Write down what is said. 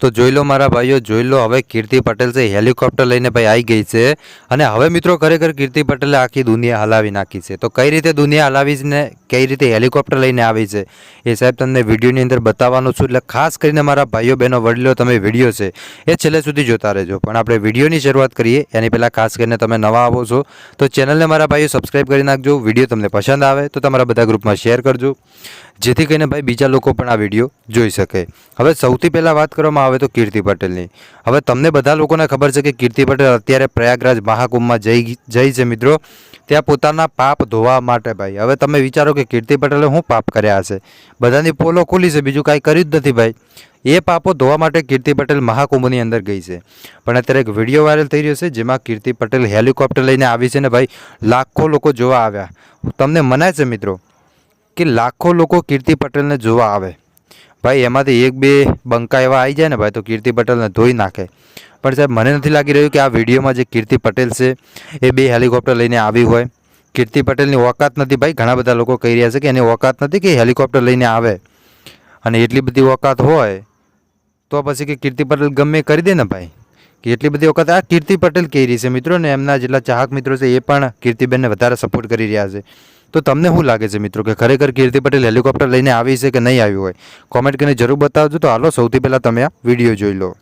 તો જોઈ લો મારા ભાઈઓ, જોઈ લો હવે કીર્તિ પટેલ છે, હેલિકોપ્ટર લઈને ભાઈ આવી ગઈ છે. અને હવે મિત્રો ખરેખર કીર્તિ પટેલે આખી દુનિયા હલાવી નાખી છે. તો કઈ રીતે દુનિયા હલાવી ને કઈ રીતે હેલિકોપ્ટર લઈને આવી છે? એ સાહેબ તમને વિડીયોની અંદર બતાવવાનું છું. એટલે ખાસ કરીને મારા ભાઈઓ, બહેનો, વડીલો, તમે વીડિયો છે, એ છેલ્લે સુધી જોતા રહેજો. પણ આપણે વિડીયોની શરૂઆત કરીએ. એની પહેલાં ખાસ કરીને તમે નવા આવો છો, તો ચેનલને મારા ભાઈઓ સબસ્ક્રાઈબ કરી નાખજો. વીડિયો તમને પસંદ આવે, તો તમારા બધા ગ્રુપમાં શેર કરજો. જેથી કરીને ભાઈ બીજા લોકો પણ આ વીડિયો જોઈ શકે. હવે સૌથી પહેલાં વાત કરવામાં આવે તો કીર્તિ પટેલની. હવે તમને બધા લોકોને ખબર છે કે કીર્તિ પટેલ અત્યારે પ્રયાગરાજ મહાકુંભમાં જઈ જઈ છે મિત્રો. ત્યાં પોતાના પાપ ધોવા માટે ભાઈ. હવે તમે વિચારો કે કીર્તિ પટેલે શું પાપ કર્યા હશે? બધાની પોલો ખુલી છે, બીજું કાંઈ કર્યું જ નથી ભાઈ. એ પાપો ધોવા માટે કીર્તિ પટેલ મહાકુંભની અંદર ગઈ છે. પણ અત્યારે એક વીડિયો વાયરલ થઈ રહ્યો છે, જેમાં કીર્તિ પટેલ હેલિકોપ્ટર લઈને આવી છે ને ભાઈ, લાખો લોકો જોવા આવ્યા. તમને મનાય છે મિત્રો, કે લાખો લોકો કીર્તિ પટેલને જોવા આવે? ભાઈ, એમાંથી એક બે બંકા એવા આવી જાય ને ભાઈ, તો કીર્તિ પટેલને ધોઈ નાખે. પણ સાહેબ, મને નથી લાગી રહ્યું કે આ વિડીયોમાં જે કીર્તિ પટેલ છે, એ બે હેલિકોપ્ટર લઈને આવી હોય. કીર્તિ પટેલની ઓકાત નથી ભાઈ, ઘણા બધા લોકો કહી રહ્યા છે કે એની ઓકાત નથી કે હેલિકોપ્ટર લઈને આવે. અને એટલી બધી ઓકાત હોય, તો પછી કે કીર્તિ પટેલ ગમે કરી દે ને ભાઈ. કે એટલી બધી વખત આ કીર્તિ પટેલ કહી રહી છે મિત્રો, ને એમના જેટલા ચાહક મિત્રો છે, એ પણ કીર્તિબેનને વધારે સપોર્ટ કરી રહ્યા છે. તો તમને શું લાગે છે મિત્રો, કે ખરેખર કીર્તિ પટેલ હેલિકોપ્ટર લઈને આવી છે કે નહીં આવ્યું હોય? કોમેન્ટ કરીને જરૂર બતાવજો. તો હાલો, સૌથી પહેલાં તમે આ વીડિયો જોઈ લો.